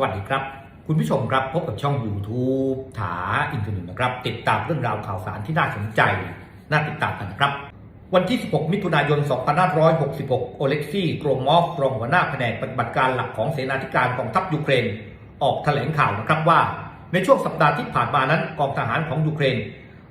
สวัสดีครับ คุณผู้ชมครับพบกับช่อง YouTube ถาอินเทอร์เน็ตนะครับ ติดตามเรื่องราวข่าวสารที่น่าสนใจ น่าติดตามกันนะครับ วันที่ 16 มิถุนายน 2566 โอเล็กซี่โกรมอฟรองหัวหน้าแผนกปฏิบัติการหลักของเสนาธิการกองทัพยูเครน ออกแถลงข่าวนะครับว่า ในช่วงสัปดาห์ที่ผ่านมานั้นกองทหารของยูเครน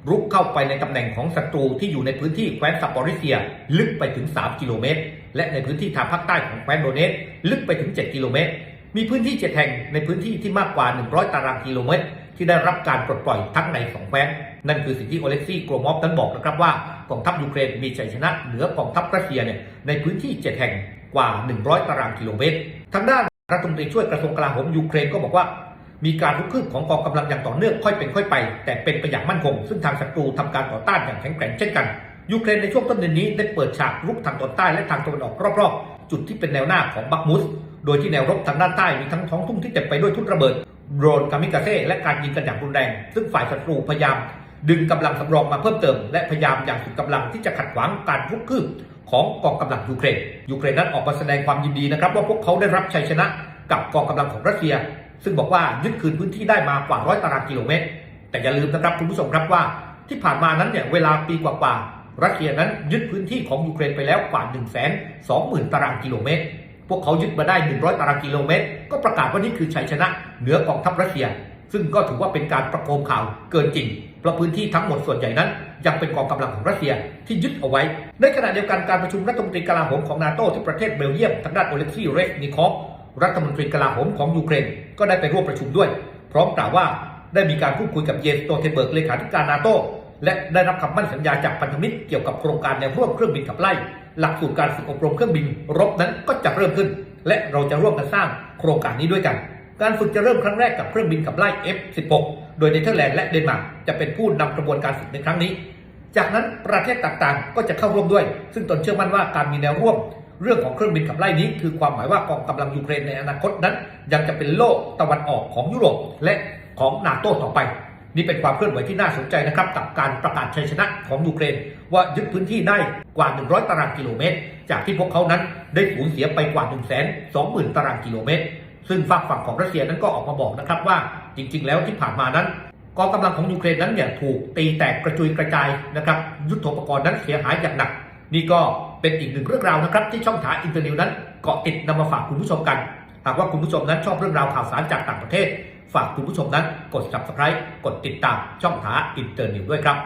รุกเข้าไปในตำแหน่งของศัตรูที่อยู่ในพื้นที่แคว้นซัปปอริเซีย ลึกไปถึง 3 กิโลเมตร และในพื้นที่ทางภาคใต้ของแคว้นโดเนตลึกไปถึง 7 กิโลเมตร มีพื้นที่ 7 แห่งในพื้นที่ที่มากกว่า 100 ตารางกิโลเมตร ที่ได้รับการปลดปล่อยทั้งในสองแคว้นนั่นคือสิ่งที่โอเล็กซี่โกรมอฟนั้นบอกนะครับว่ากองทัพยูเครนมีชัยชนะเหนือกองทัพรัสเซียเนี่ยในพื้นที่ 7 แห่งกว่า 100 ตารางกิโลเมตรทางด้านรัฐมนตรีช่วยกระทรวงกลาโหมยูเครนก็บอกว่ามีการลุกขึ้นของกองกำลังอย่างต่อเนื่องค่อยเป็นค่อยไป แต่เป็นไปอย่างมั่นคง ซึ่งทางศัตรูทำการต่อต้านอย่างแข็งแกร่งเช่นกันยูเครนในช่วงต้นเดือนนี้ได้เปิดฉากรุกทางตอนใต้และทางตะวันออกรอบๆ จุดที่เป็นแนวหน้าของบักมุส โดยที่แนวรบทางด้านใต้มีทั้งท้องทุ่งที่เต็มไปด้วยทุ่นระเบิดโดรนกามิกาเซ่และการยิงกันอย่างรุนแรง ซึ่งฝ่ายศัตรูพยายาม ดึงกำลังสำรองมาเพิ่มเติม และพยายามอย่างสุดกำลังที่จะขัดขวางการรุกคืบของกองกำลังยูเครนยูเครนนั้นออกมาแสดงความยินดีนะครับว่าพวกเขาได้รับชัยชนะกับกองกำลังของรัสเซีย ซึ่งบอกว่ายึดคืนพื้นที่ได้มากว่าร้อยตารางกิโลเมตร แต่อย่าลืมนะครับคุณผู้ชมครับว่าที่ผ่านมานั้นเนี่ยเวลาปีกว่าๆ รัสเซียนั้นยึดพื้นที่ของยูเครนไปแล้วกว่า 1 2 0 0 0 0 ตารางกิโลเมตร พวกเขายึดมาได้ 100 ตารางกิโลเมตร ก็ประกาศว่านี่คือชัยชนะเหนือกองทัพรัสเซีย ซึ่งก็ถือว่าเป็นการประโคมข่าวเกินจริง เพราะพื้นที่ทั้งหมดส่วนใหญ่นั้น ยังเป็นกองกำลังของรัสเซียที่ยึดเอาไว้ ในขณะเดียวกันการประชุมรัฐมนตรีกลาโหมของนาโตที่ประเทศเบลเยียมทางด้านโอเล็กซี่เรสนิคอฟรัฐมนตรีกลาโหมของยูเครน ก็ได้ไปร่วมประชุมด้วย พร้อมกล่าวว่าได้มีการพูดคุยกับเยนโตเทนเบิร์กเลขาธิการนาโต และได้รับคำมั่นสัญญาจากพันธมิตรเกี่ยวกับโครงการแนวร่วมเครื่องบินขับไล่ หลักสูตรการฝึกอบรมเครื่องบินรบนั้นก็จะเริ่มขึ้น และเราจะร่วมกันสร้างโครงการนี้ด้วยกัน การฝึกจะเริ่มครั้งแรกกับเครื่องบินขับไล่ F-16 โดยเนเธอร์แลนด์และเดนมาร์กจะเป็นผู้นำกระบวนการฝึกในครั้งนี้ จากนั้นประเทศต่างๆ ก็จะเข้าร่วมด้วย ซึ่งตนเชื่อมั่นว่าการมีแนวร่วม เรื่องของเครื่องบินขับไล่นี้คือความหมายว่ากองกำลังยูเครนในอนาคตนั้น ยังจะเป็นโลกตะวันออกของยุโรปและของนาโต้ต่อไป นี่เป็นความเคลื่อนไหวที่น่าสนใจนะครับกับการประกาศชัยชนะของยูเครน ว่ายึดพื้นที่ได้กว่า 100 ตารางกิโลเมตร จากที่พวกเขานั้นได้สูญเสียไปกว่า 1 2 0 0 0 0 ตารางกิโลเมตร ซึ่งฝากฝั่งของรัสเซียนั้นก็ออกมาบอกนะครับว่าจริง ๆ แล้วที่ผ่านมานั้นกองกำลังของยูเครนนั้นเนี่ยถูกตีแตกกระจุยกระจายนะครับยุทโธปกรณ์นั้นเสียหายอย่างหนัก นี่ก็เป็นอีกหนึ่งเรื่องราวนะครับ ที่ช่องทางอินเตอร์นิวนั้นเกาะติดนำมาฝากคุณผู้ชมกัน หากว่าคุณผู้ชมนั้นชอบเรื่องราวข่าวสารจากต่างประเทศ ฝากคุณผู้ชมนั้นกด subscribe กดติดตามช่องทาอินเตอร์นิวด้วยครับ